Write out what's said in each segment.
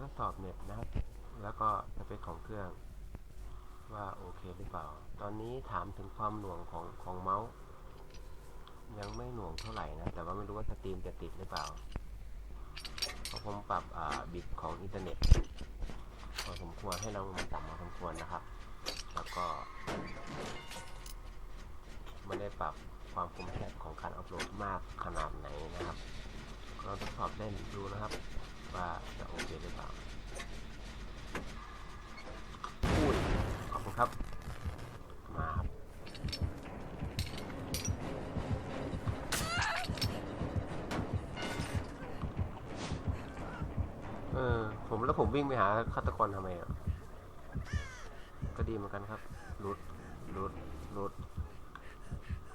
ทดสอบเน็ตนะครับ แล้วก็สเปคของเครื่อง ว่าโอเคหรือเปล่า ตอนนี้ถามถึงความหน่วงของของเมาส์ ยังไม่หน่วงเท่าไหร่นะ แต่ว่าไม่รู้ว่าสตรีมจะติดหรือเปล่าเพราะผมปรับบิตของอินเทอร์เน็ตพอสมควรให้เรามันต่ำพอสมควรนะครับ แล้วก็ไม่ได้ปรับความคมชัดของการอัพโหลดมากขนาดไหนนะครับลองทดสอบเล่นดูนะครับ ว่าจะโอเคหรือเปล่าอุ้ยขอบคุณครับ มาครับเออผมแล้วผมวิ่งไปหาฆาตกรทำไมอะ ก็ดีเหมือนกันครับรุดรุดรุด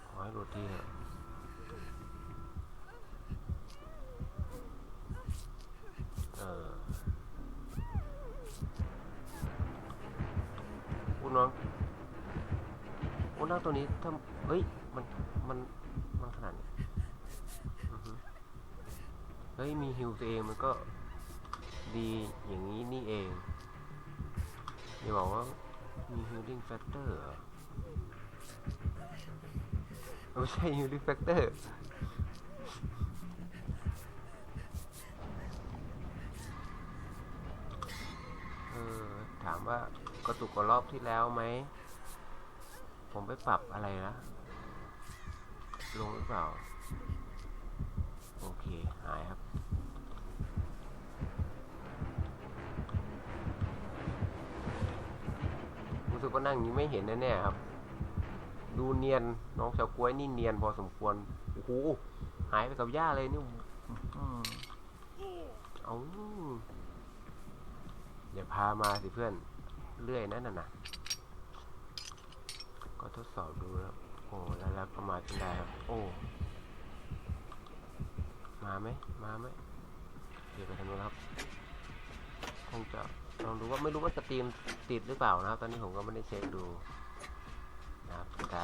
ขอให้รุดที่เถอะเอออุ้น้องอุ้น้อง ตัวนี้ถ้าเฮ้ย มัน มัน มันขนาดนี้เฮ้ย มีฮิวตัวเองมันก็ดีอย่างนี้นี่เองอย่าบอกว่ามี healing factor เรอไม่ใช่ healing factor เออถามว่ากระตุกกว่ารอบที่แล้วไหม ผมไปปรับอะไรนะ ลงหรือเปล่า โอเค หายครับ รู้สึกว่านั่งนี้ไม่เห็นแน่ๆครับ ดูเนียน น้องชาวกล้วยนี่เนียนพอสมควร โอ้โห หายไปกับหญ้าเลยนี่อืมเอาอย่าพามาสิเพื่อนเลื่อยนั่นน่ะนะ ก็ทดสอบดูแล้วโอ้แล้วแล้วก็มาจนได้ครับ โอ้ มาไหมมาไหมเดี๋ยวไปทางนู้นครับ คงจะลองดูว่าไม่รู้ว่าสตรีมติดหรือเปล่านะครับ ตอนนี้ผมก็ไม่ได้เช็คดูนะครับแต่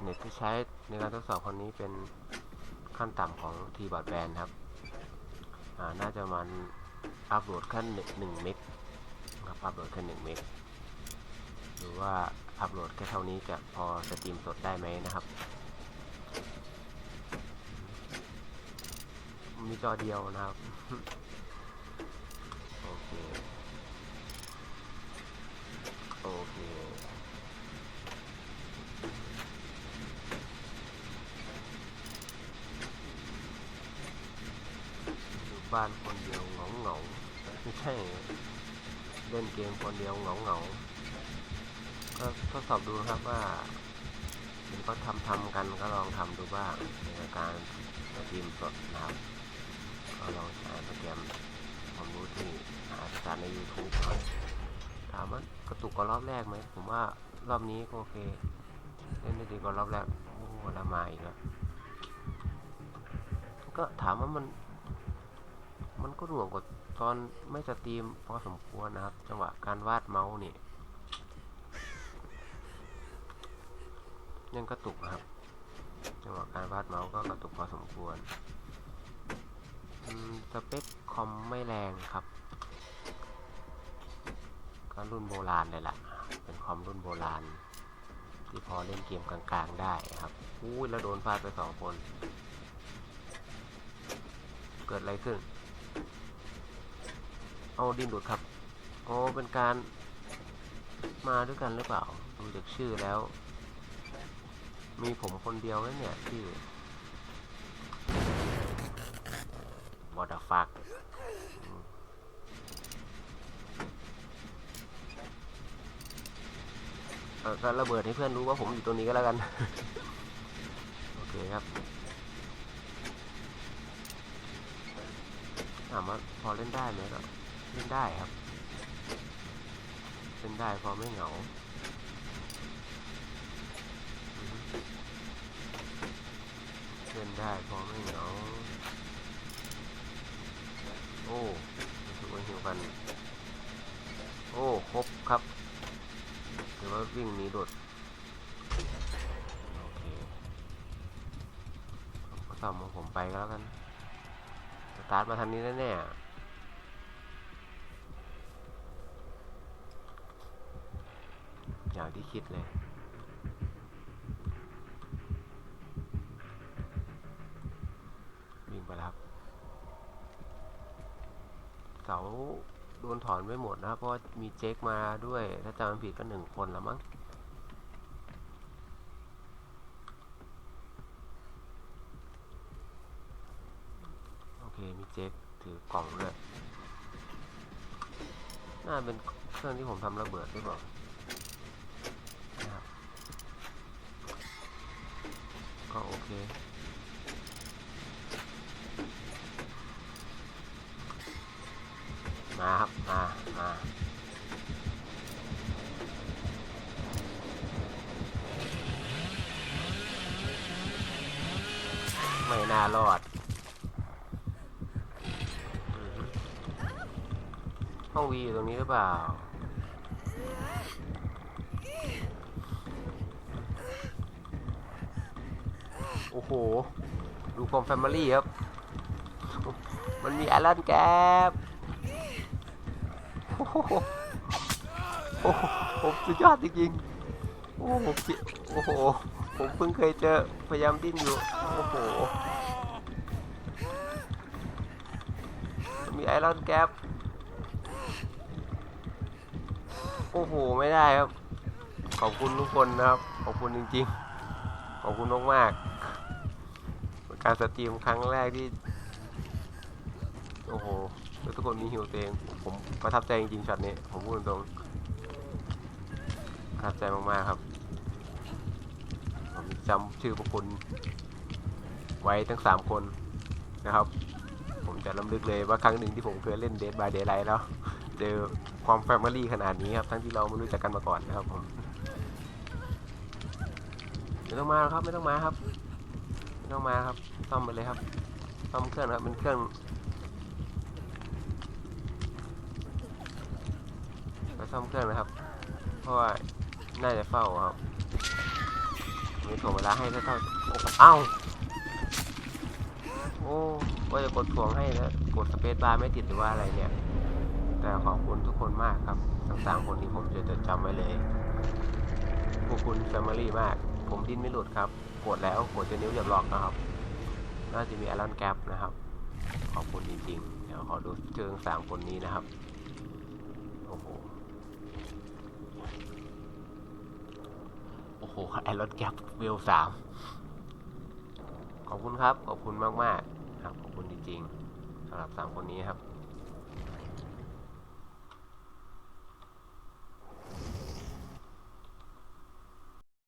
เน็ตที่ใช้ในการทดสอบคนนี้เป็นขั้นต่ำของทีบอดแบนครับน่าจะมันอัพโหลดแค่หนึ่งหนึ่งเมกครับอัพโหลดแค่หนึ่งเมก หรือว่าอัพโหลดแค่เท่านี้จะพอสตรีมสดได้ไหมนะครับ มีจอเดียวนะครับ โอเค โอเคดูบ้านคนเดียวเหงาเหงาๆไม่ใช่เล่นเกมคนเดียวเหงาเหงาๆ ก็ทดสอบดูครับว่าเห็นเขาทำทำกันก็ลองทำดูบ้างในการสตรีมสดนะครับก็ลองใช้โปรแกรมความรู้ที่หาจากใน YouTube ก่อนถามว่ากระตุกกว่ารอบแรกไหมผมว่ารอบนี้ก็โอเคเล่นได้ดีกว่ารอบแรกโอ้ละมาอีกแล้วก็ถามว่ามัน มันก็หน่วงกว่าตอนไม่สตรีมพอสมควรนะครับ จังหวะการวาดเมาส์นี่ ยังกระตุกนะครับจังหวะการวาดเมาส์ก็กระตุกพอสมควรสเปคคอมไม่แรงครับก็รุ่นโบราณเลยล่ะ เป็นคอมรุ่นโบราณ ที่พอเล่นเกมกลางๆได้ครับอุ้ยแล้วโดนฟาดไปสองคน เกิดอะไรขึ้น เอาดินหลุดครับ โอ้เป็นการมาด้วยกันหรือเปล่า ดูจากชื่อแล้ว มีผมคนเดียวนะเนี่ยที่ what the fuck อืมเออก็ระเบิดให้เพื่อนรู้ว่าผมอยู่ตรงนี้ก็แล้วกัน โอเคครับถามว่าพอเล่นได้ไหมก็เล่นได้ครับ เล่นได้พอไม่เหงา ล่นได้พอไม่เหงาโอ้ถือว่าหิวกัน โอ้ครบครับถือว่าวิ่งหนีโดดโอเคก็ทำของผมไปก็แล้วกันสตาร์ทมาทางนี้แน่ๆอย่างที่คิดเลย ไปแล้วครับ เสาโดนถอนไปหมดนะครับ เพราะมีเจ๊กมาด้วย ถ้าจำผิดก็หนึ่งคนแล้วมั้งโอเคมีเจ๊กถือกล่องด้วยน่าเป็นเครื่องที่ผมทำระเบิดหรือเปล่าก็โอเค มาครับ มา มาไม่น่ารอด ห้องวีอยู่ตรงนี้หรือเปล่า โอ้โห ดูคอมแฟมิลี่ครับ มันมีไอรอนแก๊บ โอ้โหโอ้โหผมสุดยอดจริงๆ โอ้โหผมโอ้โห ผมเพิ่งเคยเจอ พยายามดิ้นอยู่ โอ้โห มีไอรอนแก๊บโอ้โห ไม่ได้ครับ ขอบคุณทุกคนนะครับ ขอบคุณจริงๆ ขอบคุณมากๆการสตรีมครั้งแรกที่ แล้วทุกคนมีฮิวตัวเองผมประทับใจจริงๆช็อตนี้ ผมพูดตรงๆประทับใจมากๆครับ ผมจำชื่อพวกคุณไว้ทั้งสามคนนะครับ ผมจะลำลึกเลยว่าครั้งหนึ่งที่ผมเคยเล่น Dead by Daylight แล้ว เจอความแฟมิลี่ขนาดนี้ครับ ทั้งที่เราไม่รู้จักกันมาก่อนนะครับผมไม่ต้องมาครับไม่ต้องมาครับ ไม่ต้องมาครับซ่อมไปเลยครับซ่อมเครื่องครับเป็นเครื่อง ไปซ่อมเครื่องนะครับ เพราะว่าน่าจะเฝ้าครับมีถ่วงเวลาให้เท่าๆโอ้เอ้าโอ้ว่าจะกดถ่วงให้แล้วกดสเปซบาร์ไม่ติดหรือว่าอะไรเนี่ย แต่ขอบคุณทุกคนมากครับทั้งสามคนที่ผมจะจดจำไว้เลยพวกคุณแฟมิลี่มาก ผมดิ้นไม่หลุดครับ กดแล้วกดจนนิ้วเหยียบหลอกนะครับ น่าจะมีอารอนแกปนะครับ ขอบคุณจริงๆเดี๋ยวขอดูเชิงสามคนนี้นะครับ โอ้โห โอ้โหไอรอนแกปเวลสามขอบคุณครับ ขอบคุณมากๆครับ ขอบคุณจริงๆสำหรับสามคนนี้ครับ